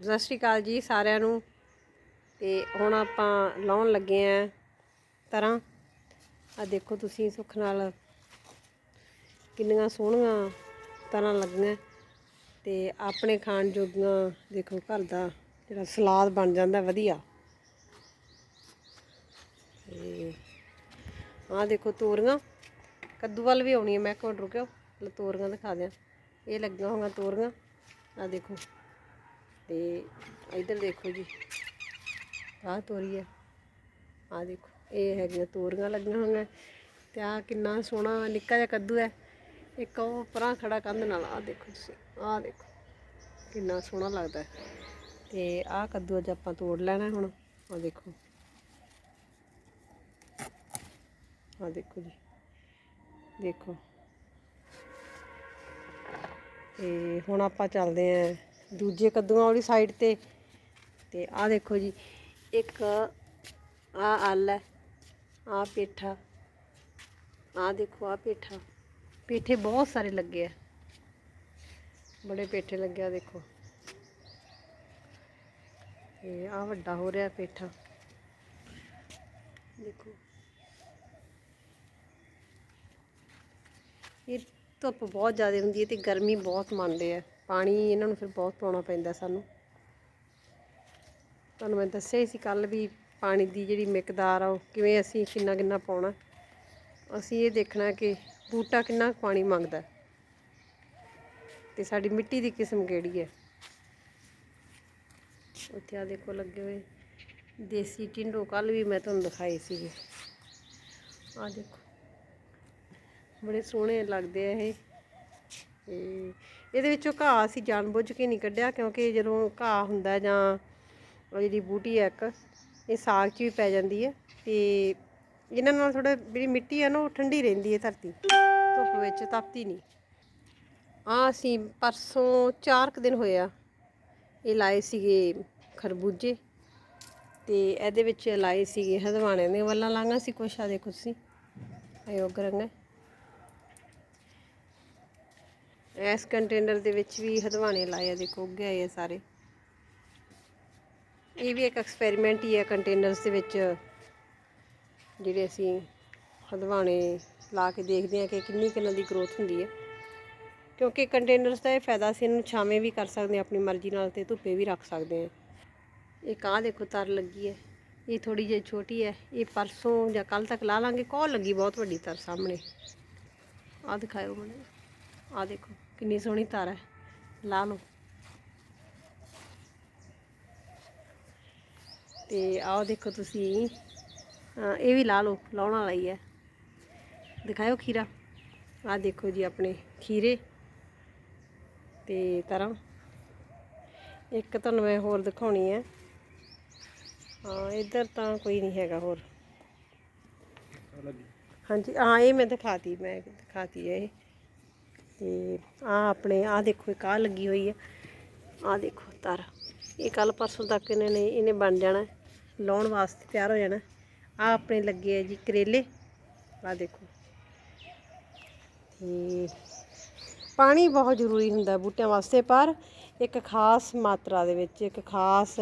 ਸਤਿ ਸ਼੍ਰੀ ਅਕਾਲ ਜੀ ਸਾਰਿਆਂ ਨੂੰ। ਤੇ ਹੁਣ ਆਪਾਂ ਲਾਉਣ ਲੱਗੇ ਆਂ ਤਰ੍ਹਾਂ ਆ ਦੇਖੋ ਤੁਸੀਂ ਸੁੱਖ ਨਾਲ ਕਿੰਨੀਆਂ ਸੋਹਣੀਆਂ ਤਰ੍ਹਾਂ ਲੱਗੀਆਂ। ਤੇ ਆਪਣੇ ਖਾਣ ਜੋਗੀਆਂ ਦੇਖੋ ਘਰ ਦਾ ਜਿਹੜਾ ਸਲਾਦ ਬਣ ਜਾਂਦਾ ਵਧੀਆ। ਤੇ ਆਹ ਦੇਖੋ ਤੋਰੀਆਂ। ਕੱਦੂ ਵੱਲ ਵੀ ਆਉਣੀ ਹੈ ਮੈਂ ਕੋਲ ਰੁਕਿਓ ਲੈ ਤੋਰੀਆਂ ਦਿਖਾ ਦਿਆਂ। ਇਹ ਲੱਗੀਆਂ ਹੋਈਆਂ ਤੋਰੀਆਂ। ਆ ਦੇਖੋ। ਤੇ ਇਧਰ ਦੇਖੋ ਜੀ, ਆਹ ਤੋਰੀ ਹੈ ਆਹ ਦੇਖੋ, ਇਹ ਹੈਗੀਆਂ ਤੋਰੀਆਂ ਲੱਗੀਆਂ ਹੋਈਆਂ। ਤੇ ਆਹ ਕਿੰਨਾ ਸੋਹਣਾ ਨਿੱਕਾ ਜਿਹਾ ਕੱਦੂ ਹੈ। ਇੱਕ ਉਹ ਪਰਾਂ ਖੜਾ ਕੰਧ ਨਾਲ, ਆਹ ਦੇਖੋ ਤੁਸੀਂ, ਆਹ ਦੇਖੋ, ਕਿੰਨਾ ਸੋਹਣਾ ਲੱਗਦਾ ਹੈ। ਤੇ ਆਹ ਕੱਦੂ ਅੱਜ ਆਪਾਂ ਤੋੜ ਲੈਣਾ ਹੁਣ, ਆਹ ਦੇਖੋ। ਆਹ ਦੇਖੋ ਜੀ, ਦੇਖੋ। ਤੇ ਹੁਣ ਆਪਾਂ ਚੱਲਦੇ ਆਂ ਦੂਜੇ ਕੱਦੂਆਂ ਵਾਲੀ ਸਾਈਡ ਤੇ। ਤੇ ਆਹ ਦੇਖੋ ਜੀ, ਇੱਕ ਆ ਆਲ ਹੈ ਆ ਪੇਠਾ ਆ ਦੇਖੋ ਆ ਪੇਠਾ। ਪੇਠੇ ਬਹੁਤ ਸਾਰੇ ਲੱਗੇ ਆ। ਬੜੇ ਪੇਠੇ ਲੱਗੇ ਆ, ਦੇਖੋ। ਤੇ ਆ ਵੱਡਾ ਹੋ ਰਿਹਾ ਪੇਠਾ। ਦੇਖੋ। ਇਹ ਧੁੱਪ ਬਹੁਤ ਜ਼ਿਆਦਾ ਹੁੰਦੀ ਹੈ ਤੇ ਗਰਮੀ ਬਹੁਤ ਮੰਨਦੇ ਆ। ਪਾਣੀ ਇਹਨਾਂ ਨੂੰ ਫਿਰ ਬਹੁਤ ਪਾਉਣਾ ਪੈਂਦਾ ਸਾਨੂੰ। ਤੁਹਾਨੂੰ ਮੈਂ ਦੱਸਿਆ ਹੀ ਸੀ ਕੱਲ ਵੀ ਪਾਣੀ ਦੀ ਜਿਹੜੀ ਮਿਕਦਾਰ ਆ ਉਹ ਕਿਵੇਂ ਅਸੀਂ ਕਿੰਨਾ ਕਿੰਨਾ ਪਾਉਣਾ। ਅਸੀਂ ਇਹ ਦੇਖਣਾ ਕਿ ਬੂਟਾ ਕਿੰਨਾ ਕੁ ਪਾਣੀ ਮੰਗਦਾ। ਹੈ ਤੇ ਸਾਡੀ ਮਿੱਟੀ ਦੀ ਕਿਸਮ ਕਿਹੜੀ ਹੈ। ਉੱਥੇ ਆ ਦੇਖੋ ਲੱਗੇ ਹੋਏ ਦੇਸੀ ਟਿੰਡੋ ਕੱਲ ਵੀ ਮੈਂ ਤੁਹਾਨੂੰ ਦਿਖਾਏ ਸੀਗੇ। ਆ ਦੇਖੋ, ਬੜੇ ਸੋਹਣੇ ਲੱਗਦੇ ਆ ਇਹ। ਤੇ ਇਹਦੇ ਵਿੱਚੋਂ ਘਾਹ ਅਸੀਂ ਜਾਣਬੁੱਝ ਕੇ ਨਹੀਂ ਕੱਢਿਆ ਕਿਉਂਕਿ ਜਦੋਂ ਘਾਹ ਹੁੰਦਾ ਜਾਂ ਉਹ ਜਿਹੜੀ ਬੂਟੀ ਹੈ ਇੱਕ, ਇਹ ਸਾਗ 'ਚ ਵੀ ਪੈ ਜਾਂਦੀ ਹੈ ਤੇ ਇਹਨਾਂ ਨਾਲ ਥੋੜਾ ਜਿਹੜੀ ਮਿੱਟੀ ਹੈ ਨਾ ਉਹ ਠੰਡੀ ਰਹਿੰਦੀ ਹੈ ਧਰਤੀ, ਧੁੱਪ ਵਿੱਚ ਤਪਦੀ ਨਹੀਂ। ਆ ਅਸੀਂ ਪਰਸੋਂ ਚਾਰ ਕੁ ਦਿਨ ਹੋਇਆ ਇਹ ਲਾਏ ਸੀਗੇ ਖਰਬੂਜੇ ਤੇ ਇਹਦੇ ਵਿੱਚ ਲਾਏ ਸੀਗੇ ਹਦਵਾਣੇ ਦੇ ਵੱਲਾਂ ਲਾਂਗਾ ਸੀ ਕੁਛ ਆ ਦੇਖੋ ਤੁਸੀਂ ਅਯੋਗ ਰੰਗ ਹੈ ਇਸ ਕੰਟੇਨਰ ਦੇ ਵਿੱਚ ਵੀ ਹਦਵਾਣੇ ਲਾਏ ਆ, ਦੇਖੋ, ਉੱਗੇ ਆਏ ਆ ਸਾਰੇ। ਇਹ ਵੀ ਇੱਕ ਐਕਸਪੈਰੀਮੈਂਟ ਹੀ ਹੈ ਕੰਟੇਨਰਸ ਦੇ ਵਿੱਚ, ਜਿਹੜੇ ਅਸੀਂ ਹਦਵਾਣੇ ਲਾ ਕੇ ਦੇਖਦੇ ਹਾਂ ਕਿ ਕਿੰਨੀ ਕਿੰਨਾ ਦੀ ਗਰੋਥ ਹੁੰਦੀ ਹੈ। ਕਿਉਂਕਿ ਕੰਟੇਨਰਸ ਦਾ ਇਹ ਫਾਇਦਾ ਸੀ ਇਹਨੂੰ ਛਾਵੇਂ ਵੀ ਕਰ ਸਕਦੇ ਹਾਂ, ਆਪਣੀ ਮਰਜ਼ੀ ਨਾਲ ਤੇ ਧੁੱਪੇ ਵੀ ਰੱਖ ਸਕਦੇ ਹਾਂ। ਇਹ ਕਾਹ ਦੇਖੋ, ਤਰ ਲੱਗੀ ਹੈ। ਇਹ ਥੋੜੀ ਜਿਹੀ ਛੋਟੀ ਹੈ। ਇਹ ਪਰਸੋਂ ਜਾਂ ਕੱਲ ਤੱਕ ਲਾ ਲਾਂਗੇ। ਕੋਲ ਲੱਗੀ ਬਹੁਤ ਵੱਡੀ ਤਰ ਸਾਹਮਣੇ। ਆ ਦਿਖਾਇਓ ਮੈਨੂੰ ਆ ਦੇਖੋ ਕਿੰਨੀ ਸੋਹਣੀ ਤਾਰ ਹੈ। ਲਾ ਲਓ। ਤੇ ਆਹ ਦੇਖੋ ਤੁਸੀਂ ਇਹ ਵੀ ਲਾ ਲਓ ਲਾਉਣ ਵਾਲਾ ਹੀ ਹੈ। ਦਿਖਾਇਓ ਖੀਰਾ। ਆ ਦੇਖੋ ਜੀ ਆਪਣੇ ਖੀਰੇ ਤੇ ਤਰ੍ਹਾਂ ਇੱਕ ਤੁਹਾਨੂੰ ਮੈਂ ਹੋਰ ਦਿਖਾਉਣੀ ਹੈ। ਹਾਂ ਇੱਧਰ ਤਾਂ ਕੋਈ ਨਹੀਂ ਹੈਗਾ ਹੋਰ। ਹਾਂਜੀ ਹਾਂ ਇਹ ਮੈਂ ਦਿਖਾਤੀ ਮੈਂ ਦਿਖਾਤੀ ਹੈ ਇਹ। ਤੇ ਆ ਆਪਣੇ ਆ ਦੇਖੋ, ਇੱਕ ਆਹ ਲੱਗੀ ਹੋਈ ਹੈ। ਆ ਦੇਖੋ, ਤਰ। ਇਹ ਕੱਲ ਪਰਸੋਂ ਤੱਕ ਇਹਨਾਂ ਨੇ, ਇਹਨੇ ਬਣ ਜਾਣਾ ਲਾਉਣ ਵਾਸਤੇ ਤਿਆਰ ਹੋ ਜਾਣਾ ਆ ਆਪਣੇ ਲੱਗੇ ਆ ਜੀ ਕਰੇਲੇ। ਆ ਦੇਖੋ। ਤੇ ਪਾਣੀ ਬਹੁਤ ਜ਼ਰੂਰੀ ਹੁੰਦਾ ਬੂਟਿਆਂ ਵਾਸਤੇ, ਪਰ ਇੱਕ ਖਾਸ ਮਾਤਰਾ ਦੇ ਵਿੱਚ, ਇੱਕ ਖਾਸ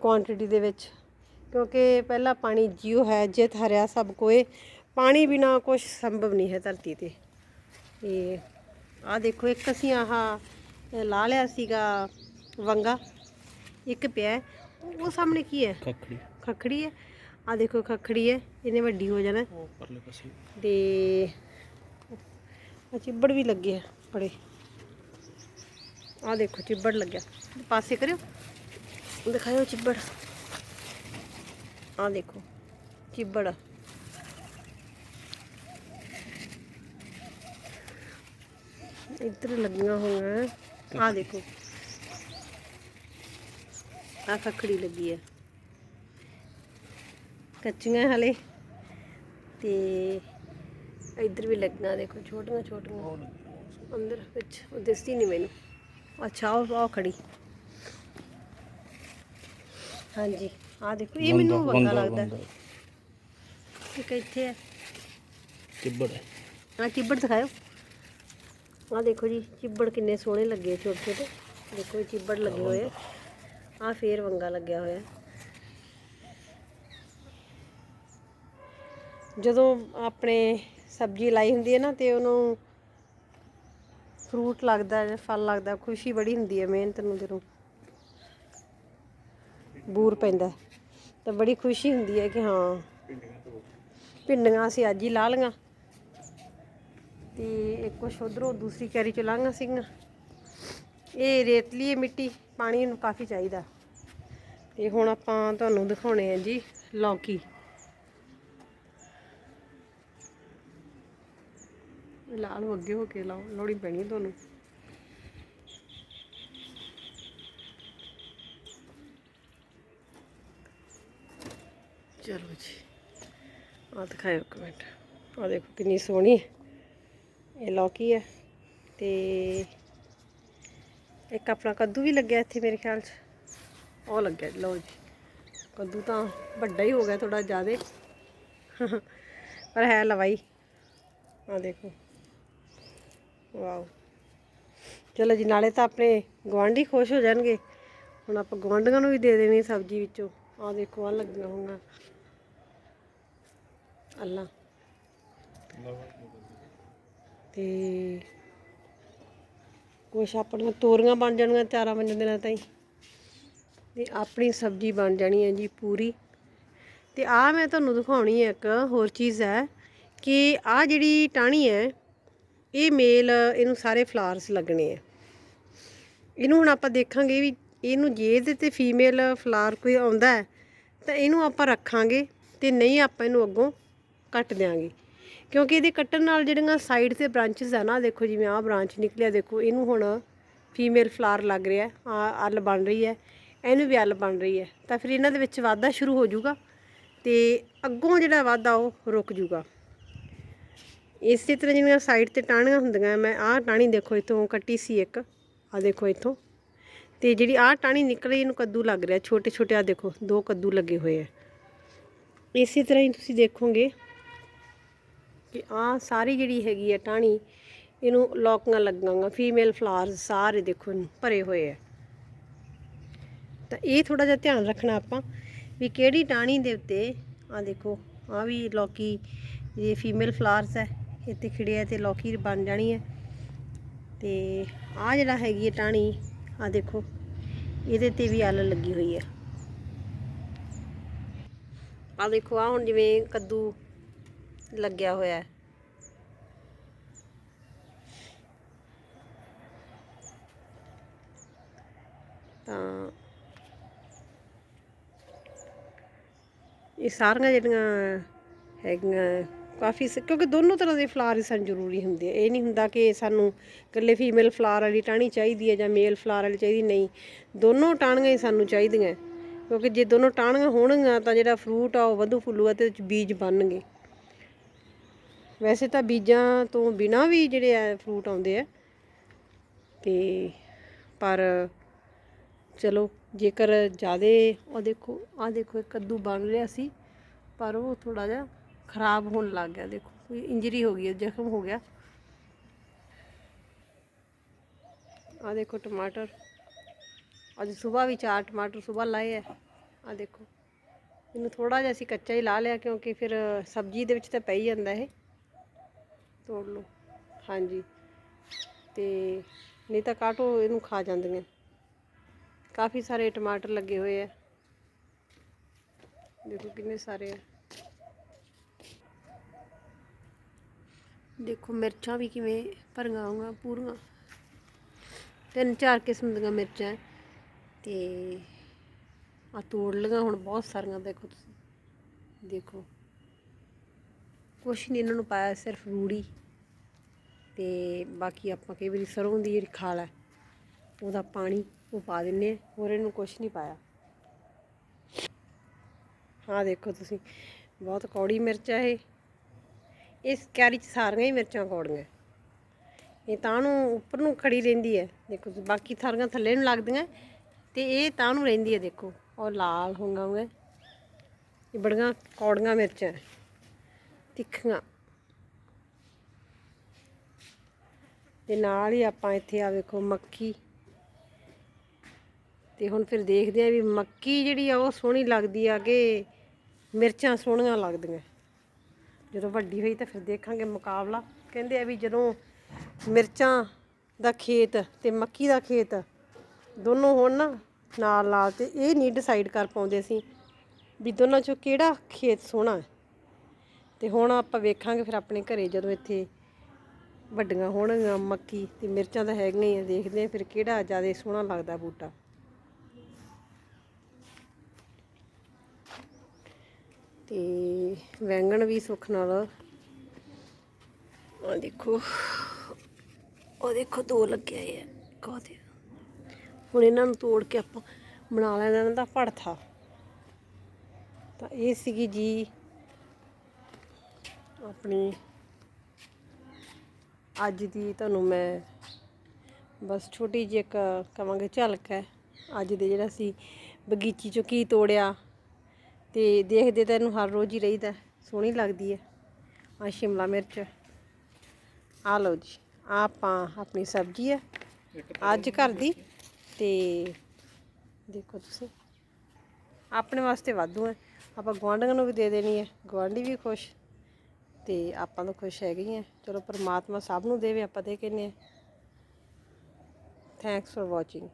ਕੁਆਂਟੀਟੀ ਦੇ ਵਿੱਚ, ਕਿਉਂਕਿ ਪਹਿਲਾ ਪਾਣੀ ਜੀਉ ਹੈ, ਜਿਤ ਹਰਿਆ ਸਭ ਕੋਏ, ਪਾਣੀ ਬਿਨਾ ਕੁਝ ਸੰਭਵ ਨਹੀਂ ਹੈ ਧਰਤੀ ਤੇ। ਤੇ ਆ ਦੇਖੋ ਇੱਕ ਅਸੀਂ ਆਹ ਲਾ ਲਿਆ ਸੀਗਾ ਵੰਗਾ। ਇੱਕ ਪਿਆ। ਉਹ ਉਹ ਸਾਹਮਣੇ ਕੀ ਹੈ? ਖੱਖੜੀ। ਖਖੜੀ ਹੈ। ਆ ਦੇਖੋ ਖਖੜੀ ਹੈ। ਇਹਨੇ ਵੱਡੀ ਹੋ ਜਾਣਾ। ਉਹ ਪਰਲੇ ਪਾਸੇ। ਤੇ ਆ ਚਿੱਬੜ ਵੀ ਲੱਗੇ ਆ ਬੜੇ। ਆ ਦੇਖੋ ਚਿੱਬੜ ਲੱਗਿਆ। ਪਾਸੇ ਕਰਿਓ। ਦਿਖਾਇਓ ਚਿੱਬੜ। ਆ ਦੇਖੋ ਚਿੱਬੜ ਇੱਧਰ ਲੱਗੀਆਂ ਹੋਈਆਂ ਆ ਦੇਖੋ। ਆ ਖਖੜੀ ਲੱਗੀ ਹੈ ਕੱਚੀਆਂ ਹਲੇ। ਤੇ ਇੱਧਰ ਵੀ ਲੱਗਣਾ ਦੇਖੋ ਛੋਟੀਆਂ ਛੋਟੀਆਂ। ਅੰਦਰ ਵਿੱਚ ਉਹ ਦਿਸਦੀ ਨਹੀਂ ਮੈਨੂੰ। ਅੱਛਾ ਉਹ ਉਹ ਖੜੀ। ਹਾਂਜੀ ਆ ਦੇਖੋ ਇਹ ਮੈਨੂੰ ਵੰਗਾ ਲੱਗਦਾ ਇੱਕ ਇੱਥੇ ਹੈ ਚਿੱਬੜ ਹੈ ਆ ਚਿੱਬੜ ਦਿਖਾਇਓ। ਆ ਦੇਖੋ ਜੀ, ਚਿੱਬੜ ਕਿੰਨੇ ਸੋਹਣੇ ਲੱਗੇ ਛੋਟੇ ਛੋਟੇ। ਦੇਖੋ ਇਹ ਚਿੱਬੜ ਲੱਗੇ ਹੋਏ ਆ। ਫੇਰ ਵੰਗਾ ਲੱਗਿਆ ਹੋਇਆ। ਜਦੋਂ ਆਪਣੇ ਸਬਜ਼ੀ ਲਾਈ ਹੁੰਦੀ ਹੈ ਨਾ, ਤੇ ਉਹਨੂੰ ਫਰੂਟ ਲੱਗਦਾ ਜਾਂ ਫਲ ਲੱਗਦਾ, ਖੁਸ਼ੀ ਬੜੀ ਹੁੰਦੀ ਹੈ, ਮਿਹਨਤ ਨੂੰ ਜਦੋਂ ਬੂਰ ਪੈਂਦਾ ਤਾਂ ਬੜੀ ਖੁਸ਼ੀ ਹੁੰਦੀ ਹੈ ਕਿ ਹਾਂ, ਭਿੰਡੀਆਂ ਅਸੀਂ ਅੱਜ ਹੀ ਲਾ ਲਈਆਂ। ਤੇ ਇੱਕ ਕੁਛ ਉਧਰੋਂ ਦੂਸਰੀ ਕੈਰੀ ਚ ਲਾਂਗਾ ਸੀਗੀਆਂ। ਇਹ ਰੇਤਲੀ ਹੈ ਮਿੱਟੀ, ਪਾਣੀ ਨੂੰ ਕਾਫੀ ਚਾਹੀਦਾ। ਤੇ ਹੁਣ ਆਪਾਂ ਤੁਹਾਨੂੰ ਦਿਖਾਉਣੇ ਆ ਜੀ ਲੌਕੀ। ਲਾਲ ਨੂੰ ਅੱਗੇ ਹੋ ਕੇ ਲਾਓ ਲੋੜੀ ਪੈਣੀ ਤੁਹਾਨੂੰ। ਚਲੋ ਜੀ ਆ ਦਿਖਾਇਓ ਇੱਕ ਮਿੰਟ। ਆ ਦੇਖੋ ਕਿੰਨੀ ਸੋਹਣੀ ਹੈ। ਇਹ ਲੌਕੀ ਹੈ ਤੇ ਇੱਕ ਆਪਣਾ ਕੱਦੂ ਵੀ ਲੱਗਿਆ ਇੱਥੇ ਮੇਰੇ ਖਿਆਲ 'ਚ। ਉਹ ਲੱਗਿਆ, ਲਓ ਜੀ। ਕੱਦੂ ਤਾਂ ਵੱਡਾ ਹੀ ਹੋ ਗਿਆ ਥੋੜਾ ਜ਼ਿਆਦੇ। ਪਰ ਹੈ ਲਵਾਈ। ਆ ਦੇਖੋ। ਵਾਓ। ਚਲੋ ਜੀ, ਨਾਲੇ ਤਾਂ ਆਪਣੇ ਗਵਾਂਢੀ ਖੁਸ਼ ਹੋ ਜਾਣਗੇ। ਹੁਣ ਆਪਾਂ ਗਵਾਂਢੀਆਂ ਨੂੰ ਵੀ ਦੇ ਦੇਣੀ ਸਬਜ਼ੀ ਵਿੱਚੋਂ। ਆ ਦੇਖੋ ਆ ਲੱਗੀਆਂ ਹੋਣਗੀਆਂ ਅੱਲਾ। ਤੇ ਕੁਛ ਆਪਣੀਆਂ ਤੋਰੀਆਂ ਬਣ ਜਾਣਗੀਆਂ ਚਾਰਾਂ ਪੰਜ ਦਿਨਾਂ ਤਾਈਂ। ਤੇ ਆਪਣੀ ਸਬਜ਼ੀ ਬਣ ਜਾਣੀ ਹੈ ਜੀ ਪੂਰੀ। ਤੇ ਆ ਮੈਂ ਤੁਹਾਨੂੰ ਦਿਖਾਉਣੀ ਹੈ ਇੱਕ ਹੋਰ ਚੀਜ਼ ਹੈ ਕਿ ਆ ਜਿਹੜੀ ਟਾਹਣੀ ਹੈ, ਇਹ ਮੇਲ ਇਹਨੂੰ ਸਾਰੇ ਫਲਾਰਸ ਲੱਗਣੇ ਆ। ਇਹਨੂੰ ਹੁਣ ਆਪਾਂ ਦੇਖਾਂਗੇ ਵੀ ਇਹਨੂੰ ਜੇ ਇਹਦੇ ਤੇ ਫੀਮੇਲ ਫਲਾਰ ਕੋਈ ਆਉਂਦਾ ਤਾਂ ਇਹਨੂੰ ਆਪਾਂ ਰੱਖਾਂਗੇ ਤੇ ਨਹੀਂ ਆਪਾਂ ਇਹਨੂੰ ਅੱਗੋਂ ਕੱਟ ਦਿਆਂਗੇ। ਕਿਉਂਕਿ ਇਹਦੇ ਕੱਟਣ ਨਾਲ ਜਿਹੜੀਆਂ ਸਾਈਡ ਤੇ ਬ੍ਰਾਂਚਸ ਆ ਨਾ, ਦੇਖੋ ਜਿਵੇਂ ਆਹ ਬ੍ਰਾਂਚ ਨਿਕਲਿਆ, ਦੇਖੋ, ਇਹਨੂੰ ਹੁਣ ਫੀਮੇਲ ਫਲਾਰ ਲੱਗ ਰਿਹਾ ਆ ਅਲ ਬਣ ਰਹੀ ਹੈ, ਇਹਨੂੰ ਵੀ ਅਲ ਬਣ ਰਹੀ ਹੈ, ਤਾਂ ਫਿਰ ਇਹਨਾਂ ਦੇ ਵਿੱਚ ਵਾਧਾ ਸ਼ੁਰੂ ਹੋ ਜਾਊਗਾ ਤੇ ਅੱਗੋਂ ਜਿਹੜਾ ਵਾਧਾ ਉਹ ਰੁਕ ਜਾਊਗਾ। ਇਸੇ ਤਰ੍ਹਾਂ ਜਿਵੇਂ ਸਾਈਡ ਤੇ ਟਾਹਣੀਆਂ ਹੁੰਦੀਆਂ, ਮੈਂ ਆਹ ਟਾਹਣੀ ਦੇਖੋ ਇਥੋਂ ਕੱਟੀ ਸੀ ਇੱਕ ਆ ਦੇਖੋ ਇਥੋਂ, ਤੇ ਜਿਹੜੀ ਆਹ ਟਾਹਣੀ ਨਿਕਲੀ, ਇਹਨੂੰ ਕੱਦੂ ਲੱਗ ਰਿਹਾ ਛੋਟੇ ਛੋਟੇ ਆ ਦੇਖੋ, ਦੋ ਕੱਦੂ ਲੱਗੇ ਹੋਏ ਆ। ਇਸੇ ਤਰ੍ਹਾਂ ਹੀ ਤੁਸੀਂ ਦੇਖੋਗੇ ਕਿ ਆਹ ਸਾਰੀ ਜਿਹੜੀ ਹੈਗੀ ਹੈ ਟਾਹਣੀ, ਇਹਨੂੰ ਲੌਕਾਂ ਲੱਗਾਂਗਾ ਫੀਮੇਲ ਫਲਾਵਰਸ ਸਾਰੇ ਦੇਖੋ ਭਰੇ ਹੋਏ ਆ। ਤਾਂ ਇਹ ਥੋੜਾ ਜਿਹਾ ਧਿਆਨ ਰੱਖਣਾ ਆਪਾਂ ਵੀ ਕਿਹੜੀ ਟਾਹਣੀ ਦੇ ਉੱਤੇ ਆ ਦੇਖੋ ਆ ਵੀ ਲੌਕੀ, ਇਹ ਫੀਮੇਲ ਫਲਾਵਰਸ ਹੈ, ਇੱਥੇ ਖਿੜਿਆ ਆ ਤੇ ਲੌਕੀ ਬਣ ਜਾਣੀ ਹੈ। ਤੇ ਆ ਜਿਹੜਾ ਹੈਗੀ ਹੈ ਟਾਹਣੀ ਆ ਦੇਖੋ, ਇਹਦੇ ਤੇ ਵੀ ਆਲ ਲੱਗੀ ਹੋਈ ਹੈ। ਆ ਦੇਖੋ ਆ ਹੁਣ ਜਿਵੇਂ ਕੱਦੂ ਲੱਗਿਆ ਹੋਇਆ ਹੈ। ਤਾਂ ਇਹ ਸਾਰੀਆਂ ਜਿਹੜੀਆਂ ਹੈਗੀਆਂ ਕਾਫੀ ਸ- ਕਿਉਂਕਿ ਦੋਨੋਂ ਤਰ੍ਹਾਂ ਦੇ ਫਲਾਰ ਸਾਨੂੰ ਜ਼ਰੂਰੀ ਹੁੰਦੇ ਆ। ਇਹ ਨਹੀਂ ਹੁੰਦਾ ਕਿ ਸਾਨੂੰ ਇਕੱਲੇ ਫੀਮੇਲ ਫਲਾਰ ਵਾਲੀ ਟਾਹਣੀ ਚਾਹੀਦੀ ਹੈ ਜਾਂ ਮੇਲ ਫਲਾਰ ਵਾਲੀ ਚਾਹੀਦੀ। ਨਹੀਂ, ਦੋਨੋਂ ਟਾਹਣੀਆਂ ਹੀ ਸਾਨੂੰ ਚਾਹੀਦੀਆਂ। ਕਿਉਂਕਿ ਜੇ ਦੋਨੋਂ ਟਾਹਣੀਆਂ ਹੋਣਗੀਆਂ ਤਾਂ ਜਿਹੜਾ ਫਰੂਟ ਆ ਉਹ ਵਧੂ ਫੁੱਲੂਗਾ ਤੇ ਉਹਦੇ 'ਚ ਬੀਜ ਬਣਨਗੇ। ਵੈਸੇ ਤਾਂ ਬੀਜਾਂ ਤੋਂ ਬਿਨਾ ਵੀ ਜਿਹੜੇ ਆ ਫਰੂਟ ਆਉਂਦੇ ਆ। ਤੇ ਪਰ ਚਲੋ, ਜੇਕਰ ਜ਼ਿਆਦੇ ਉਹ ਦੇਖੋ ਆ ਦੇਖੋ ਇਹ ਕੱਦੂ ਬਣ ਰਿਹਾ ਸੀ, ਪਰ ਉਹ ਥੋੜਾ ਜਿਹਾ ਖਰਾਬ ਹੋਣ ਲੱਗ ਗਿਆ, ਦੇਖੋ, ਕੋਈ ਇੰਜਰੀ ਹੋ ਗਈ ਹੈ ਜ਼ਖਮ ਹੋ ਗਿਆ। ਆ ਦੇਖੋ, ਟਮਾਟਰ। ਅੱਜ ਸਵੇਰ ਵੀ ਚਾਰ ਟਮਾਟਰ ਸਵੇਰ ਲਾਏ ਆ। ਆ ਦੇਖੋ, ਇਹਨੂੰ ਥੋੜਾ ਜਿਹਾ ਅਸੀਂ ਕੱਚਾ ਹੀ ਲਾ ਲਿਆ, ਕਿਉਂਕਿ ਫਿਰ ਸਬਜ਼ੀ ਦੇ ਵਿੱਚ ਤਾਂ ਪੈ ਹੀ ਜਾਂਦਾ ਇਹ। ਤੋੜ ਲਓ। ਹਾਂਜੀ। ਤੇ ਨਹੀਂ ਤਾਂ ਕਾਟੋ ਇਹਨੂੰ ਖਾ ਜਾਂਦੀਆਂ। ਕਾਫੀ ਸਾਰੇ ਟਮਾਟਰ ਲੱਗੇ ਹੋਏ ਆ। ਦੇਖੋ ਕਿੰਨੇ ਸਾਰੇ ਆ। ਦੇਖੋ, ਮਿਰਚਾਂ ਵੀ ਕਿਵੇਂ ਭਰੀਆਂ ਹੋਈਆਂ, ਪੂਰੀਆਂ। ਤਿੰਨ ਚਾਰ ਕਿਸਮ ਦੀਆਂ ਮਿਰਚਾਂ ਹੈ ਤੇ ਆ ਤੋੜ ਲਈਆਂ, ਹੁਣ ਬਹੁਤ ਸਾਰੀਆਂ ਦੇਖੋ ਤੁਸੀਂ। ਦੇਖੋ। ਕੁਛ ਨਹੀਂ ਇਹਨਾਂ ਨੂੰ ਪਾਇਆ ਸਿਰਫ ਰੂੜੀ। ਤੇ ਬਾਕੀ ਆਪਾਂ ਕਈ ਵਾਰੀ ਸਰੋਂ ਦੀ ਜਿਹੜੀ ਖਾਲ ਹੈ ਉਹਦਾ ਪਾਣੀ ਉਹ ਪਾ ਦਿੰਨੇ ਆ ਹੋਰ ਇਹਨੂੰ ਕੁਛ ਨਹੀਂ ਪਾਇਆ। ਹਾਂ ਦੇਖੋ ਤੁਸੀਂ ਬਹੁਤ ਕੌੜੀ ਮਿਰਚ ਹੈ ਇਹ। ਇਸ ਕੈਰੀ ਚ ਸਾਰੀਆਂ ਹੀ ਮਿਰਚਾਂ ਕੌੜੀਆਂ। ਇਹ ਤਾਂ ਨੂੰ ਉੱਪਰ ਨੂੰ ਖੜੀ ਰਹਿੰਦੀ ਹੈ। ਦੇਖੋ ਤੁਸੀਂ, ਬਾਕੀ ਸਾਰੀਆਂ ਥੱਲੇ ਨੂੰ ਲੱਗਦੀਆਂ ਤੇ ਇਹ ਤਾਂ ਨੂੰ ਰਹਿੰਦੀ ਹੈ ਦੇਖੋ। ਉਹ ਲਾਲ ਹੋਗਾ ਇਹ ਬੜੀਆਂ ਕੌੜੀਆਂ ਮਿਰਚਾਂ। ਤਿੱਖੀਆਂ। ਤੇ ਨਾਲ ਹੀ ਆਪਾਂ ਇੱਥੇ ਆ ਵੇਖੋ ਮੱਕੀ। ਤੇ ਹੁਣ ਫਿਰ ਦੇਖਦੇ ਆ ਵੀ ਮੱਕੀ ਜਿਹੜੀ ਆ ਉਹ ਸੋਹਣੀ ਲੱਗਦੀ ਆ ਕਿ ਮਿਰਚਾਂ ਸੋਹਣੀਆਂ ਲੱਗਦੀਆਂ। ਜਦੋਂ ਵੱਡੀ ਹੋਈ ਤਾਂ ਫਿਰ ਦੇਖਾਂਗੇ ਮੁਕਾਬਲਾ। ਕਹਿੰਦੇ ਆ ਵੀ ਜਦੋਂ ਮਿਰਚਾਂ ਦਾ ਖੇਤ ਤੇ ਮੱਕੀ ਦਾ ਖੇਤ ਦੋਨੋਂ ਹੋਣ ਨਾ ਨਾਲ ਨਾਲ ਤੇ ਇਹ ਨਹੀਂ ਡਿਸਾਈਡ ਕਰ ਪਾਉਂਦੇ ਸੀ ਵੀ ਦੋਨਾਂ ਚੋਂ ਕਿਹੜਾ ਖੇਤ ਸੋਹਣਾ ਹੈ। ਤੇ ਹੁਣ ਆਪਾਂ ਵੇਖਾਂਗੇ ਫਿਰ ਆਪਣੇ ਘਰੇ ਜਦੋਂ ਇੱਥੇ ਵੱਡੀਆਂ ਹੋਣਗੀਆਂ ਮੱਕੀ ਤੇ ਮਿਰਚਾਂ ਤਾਂ ਹੈਗੀਆਂ ਹੀ ਆ, ਦੇਖਦੇ ਆ ਫਿਰ ਕਿਹੜਾ ਜ਼ਿਆਦਾ ਸੋਹਣਾ ਲੱਗਦਾ ਬੂਟਾ। ਤੇ ਵੈਂਗਣ ਵੀ ਸੁੱਖ ਨਾਲ। ਆ ਦੇਖੋ ਉਹ ਦੇਖੋ ਦੋ ਲੱਗੇ ਆਏ ਆ ਕਾਹਦੇ ਹੁਣ ਇਹਨਾਂ ਨੂੰ ਤੋੜ ਕੇ ਆਪਾਂ ਬਣਾ ਲੈਣਾ ਇਹਨਾਂ ਦਾ ਭੜਥਾ। ਤਾਂ ਇਹ ਸੀਗੀ ਜੀ ਆਪਣੀ ਅੱਜ ਦੀ ਤੁਹਾਨੂੰ ਮੈਂ ਬਸ ਛੋਟੀ ਜਿਹੀ ਇੱਕ ਕਵਾਂਗੇ ਝਲਕ ਹੈ। ਅੱਜ ਦੇ ਜਿਹੜਾ ਸੀ ਬਗੀਚੀ ਚੋਂ ਕੀ ਤੋੜਿਆ ਤੇ ਦੇਖਦੇ ਤਾਂ ਇਹਨੂੰ ਹਰ ਰੋਜ਼ ਹੀ ਰਹੀਦਾ ਸੋਹਣੀ ਲੱਗਦੀ ਹੈ। ਆ ਸ਼ਿਮਲਾ ਮਿਰਚ। ਆ ਲਓ ਜੀ ਆਪਾਂ ਆਪਣੀ ਸਬਜ਼ੀ ਹੈ। ਅੱਜ ਘਰ ਦੀ ਤੇ ਦੇਖੋ ਤੁਸੀਂ ਆਪਣੇ ਵਾਸਤੇ ਵਾਧੂ ਹੈ। ਆਪਾਂ ਗੁਆਂਢੀਆਂ ਨੂੰ ਵੀ ਦੇ ਦੇਣੀ ਹੈ। ਗੁਆਂਢੀ ਵੀ ਖੁਸ਼। ਤੇ ਆਪਾਂ ਤਾਂ ਖੁਸ਼ ਹੈਗੇ ਹੀ ਹਾਂ ਚਲੋ ਪਰਮਾਤਮਾ ਸਭ ਨੂੰ ਦੇਵੇ, ਆਪਾਂ ਦੇ ਕਹਿੰਦੇ ਹਾਂ ਥੈਂਕਸ ਫॉर ਵਾਚਿੰਗ